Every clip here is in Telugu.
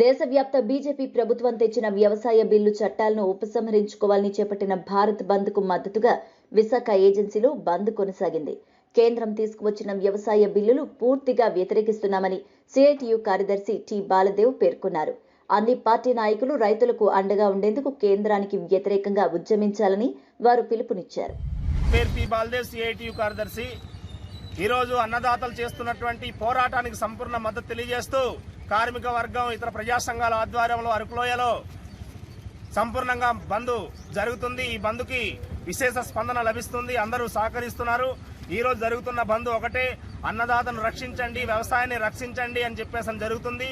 దేశవ్యాప్త బీజేపీ ప్రభుత్వం తెచ్చిన వ్యవసాయ బిల్లు చట్టాలను ఉపసంహరించుకోవాలని చేపట్టిన భారత్ బంద్కు మద్దతుగా విశాఖ ఏజెన్సీలో బంద్ కొనసాగింది. కేంద్రం తీసుకువచ్చిన వ్యవసాయ బిల్లులు పూర్తిగా వ్యతిరేకిస్తున్నామని సిఐటియు కార్యదర్శి టి బాలదేవ్ పేర్కొన్నారు. అన్ని పార్టీ నాయకులు రైతులకు అండగా ఉండేందుకు కేంద్రానికి వ్యతిరేకంగా ఉద్యమించాలని వారు పిలుపునిచ్చారు. కార్యదర్శి. ఈరోజు అన్నదాతలు చేస్తున్నటువంటి పోరాటానికి సంపూర్ణ మద్దతు తెలియజేస్తూ కార్మిక వర్గం ఇతర ప్రజా సంఘాల ఆధ్వర్యంలో అరకులోయలో సంపూర్ణంగా బంద్ జరుగుతుంది. ఈ బంద్కి విశేష స్పందన లభిస్తుంది. అందరూ సహకరిస్తున్నారు. ఈరోజు జరుగుతున్న బంద్ ఒకటే. అన్నదాతను రక్షించండి వ్యవసాయాన్ని రక్షించండి అని చెప్పేసి అని జరుగుతుంది.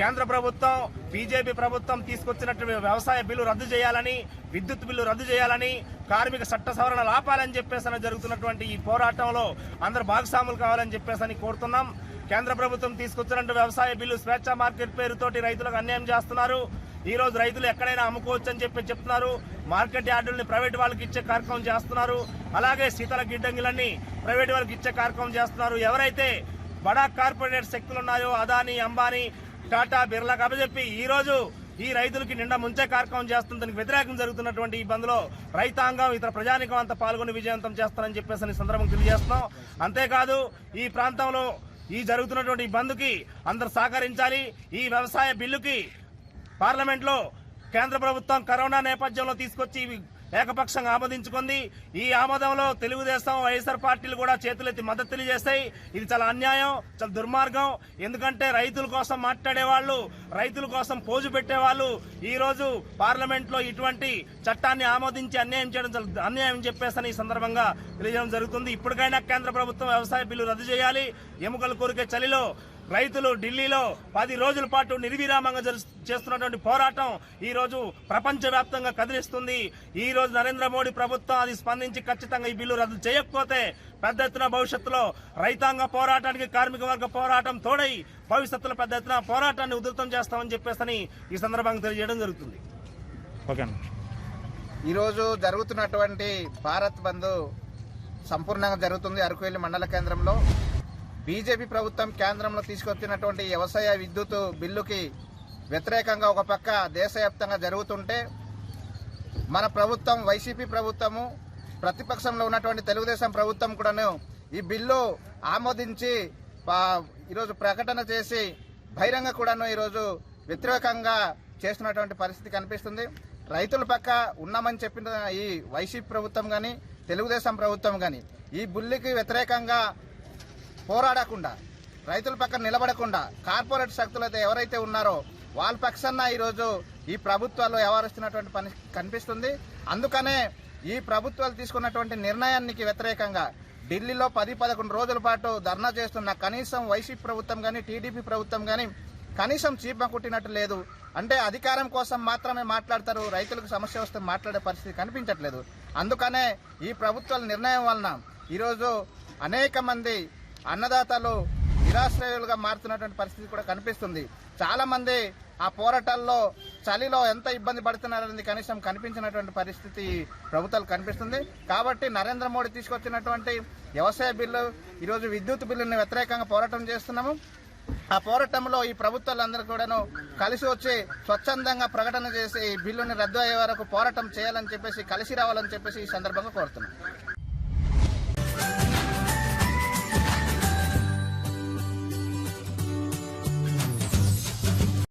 కేంద్ర ప్రభుత్వం బీజేపీ ప్రభుత్వం తీసుకొచ్చినట్టు వ్యవసాయ బిల్లు రద్దు చేయాలని విద్యుత్ బిల్లు రద్దు చేయాలని కార్మిక చట్ట సవరణ లాపాలని చెప్పేసి అని జరుగుతున్నటువంటి ఈ పోరాటంలో అందరు భాగస్వాములు కావాలని చెప్పేసి కోరుతున్నాం. కేంద్ర ప్రభుత్వం తీసుకొచ్చినట్టు వ్యవసాయ బిల్లు స్వేచ్ఛ మార్కెట్ పేరుతోటి రైతులకు అన్యాయం చేస్తున్నారు. ఈ రోజు రైతులు ఎక్కడైనా అమ్ముకోవచ్చు అని చెప్పి చెప్తున్నారు. మార్కెట్ యార్డుల్ని ప్రైవేట్ వాళ్ళకి ఇచ్చే కార్యక్రమం చేస్తున్నారు. అలాగే శీతల గిడ్డంగులన్నీ ప్రైవేట్ వాళ్ళకి ఇచ్చే కార్యక్రమం చేస్తున్నారు. ఎవరైతే బడా కార్పొరేట్ శక్తులు ఉన్నాయో అదానీ అంబానీ టాటా బిర్లా అప్పచెప్పి ఈ రోజు ఈ రైతులకి నిండా ముంచే కార్యక్రమం చేస్తుంది దానికి వ్యతిరేకం జరుగుతున్నటువంటి ఈ బంద్లో రైతాంగం ఇతర ప్రజానికం అంతా పాల్గొని విజయవంతం చేస్తారని చెప్పేసి సందర్భం తెలియజేస్తున్నాం. అంతేకాదు ఈ ప్రాంతంలో ఈ జరుగుతున్నటువంటి ఈ బంద్కి అందరు సహకరించాలి. ఈ వ్యవసాయ బిల్లుకి పార్లమెంట్లో కేంద్ర ప్రభుత్వం కరోనా నేపథ్యంలో తీసుకొచ్చి ఏకపక్షంగా ఆమోదించుకుంది. ఈ ఆమోదంలో తెలుగుదేశం వైఎస్ఆర్ పార్టీలు కూడా చేతులెత్తి మద్దతు తెలియజేస్తాయి. ఇది చాలా అన్యాయం చాలా దుర్మార్గం. ఎందుకంటే రైతుల కోసం మాట్లాడేవాళ్ళు రైతుల కోసం పోజు పెట్టేవాళ్ళు ఈరోజు పార్లమెంట్లో ఇటువంటి చట్టాన్ని ఆమోదించి అన్యాయం చేయడం చాలా అన్యాయం చెప్పేసని ఈ సందర్భంగా తెలియజేయడం జరుగుతుంది. ఇప్పటికైనా కేంద్ర ప్రభుత్వం వ్యవసాయ బిల్లు రద్దు చేయాలి. ఎముకలు కోరికే చలిలో రైతులు ఢిల్లీలో పది రోజుల పాటు నిర్విరామంగా జరు- చేస్తున్నటువంటి పోరాటం ఈ రోజు ప్రపంచవ్యాప్తంగా కదిలిస్తుంది. ఈ రోజు నరేంద్ర మోడీ ప్రభుత్వం అది స్పందించి ఖచ్చితంగా ఈ బిల్లు రద్దు చేయకపోతే పెద్ద ఎత్తున భవిష్యత్తులో రైతాంగ పోరాటానికి కార్మిక వర్గ పోరాటం తోడై భవిష్యత్తులో పెద్ద ఎత్తున పోరాటాన్ని ఉధృతం చేస్తామని చెప్పేసి ఈ సందర్భంగా తెలియజేయడం జరుగుతుంది. ఓకే ఈరోజు జరుగుతున్నటువంటి భారత్ బంద్ సంపూర్ణంగా జరుగుతుంది అరకువెల్లి మండల కేంద్రంలో. బీజేపీ ప్రభుత్వం కేంద్రంలో తీసుకొచ్చినటువంటి వ్యవసాయ విద్యుత్ బిల్లుకి వ్యతిరేకంగా ఒక పక్క దేశవ్యాప్తంగా జరుగుతుంటే మన ప్రభుత్వం వైసీపీ ప్రభుత్వము ప్రతిపక్షంలో ఉన్నటువంటి తెలుగుదేశం ప్రభుత్వం కూడాను ఈ బిల్లు ఆమోదించి ఈరోజు ప్రకటన చేసి బహిరంగ కూడాను ఈరోజు వ్యతిరేకంగా చేస్తున్నటువంటి పరిస్థితి కనిపిస్తుంది. రైతుల పక్క ఉన్నామని చెప్పిన ఈ వైసీపీ ప్రభుత్వం కానీ తెలుగుదేశం ప్రభుత్వం కానీ ఈ బిల్లుకి వ్యతిరేకంగా పోరాడకుండా రైతుల పక్కన నిలబడకుండా కార్పొరేట్ శక్తులైతే ఎవరైతే ఉన్నారో వాళ్ళ పక్షాన ఈరోజు ఈ ప్రభుత్వాలు వ్యవహరిస్తున్నటువంటి పని కనిపిస్తుంది. అందుకనే ఈ ప్రభుత్వాలు తీసుకున్నటువంటి నిర్ణయానికి వ్యతిరేకంగా ఢిల్లీలో పది పదకొండు రోజుల పాటు ధర్నా చేస్తున్న కనీసం వైసీపీ ప్రభుత్వం కానీ టీడీపీ ప్రభుత్వం కానీ కనీసం చీప కుట్టినట్టు లేదు. అంటే అధికారం కోసం మాత్రమే మాట్లాడతారు రైతులకు సమస్య వస్తే మాట్లాడే పరిస్థితి కనిపించట్లేదు. అందుకనే ఈ ప్రభుత్వాల నిర్ణయం వలన ఈరోజు అనేక మంది అన్నదాతలు నిరాశ్రయులుగా మారుతున్నటువంటి పరిస్థితి కూడా కనిపిస్తుంది. చాలామంది ఆ పోరాటాల్లో చలిలో ఎంత ఇబ్బంది పడుతున్నారనేది కనీసం కనిపించినటువంటి పరిస్థితి ప్రభుత్వాలు కనిపిస్తుంది. కాబట్టి నరేంద్ర మోడీ తీసుకొచ్చినటువంటి వ్యవసాయ బిల్లు ఈరోజు విద్యుత్ బిల్లుని వ్యతిరేకంగా పోరాటం చేస్తున్నాము. ఆ పోరాటంలో ఈ ప్రభుత్వాలందరూ కూడాను కలిసి వచ్చి స్వచ్ఛందంగా ప్రకటన చేసి ఈ బిల్లుని రద్దు అయ్యే వరకు పోరాటం చేయాలని చెప్పేసి కలిసి రావాలని చెప్పేసి ఈ సందర్భంగా కోరుతున్నాం.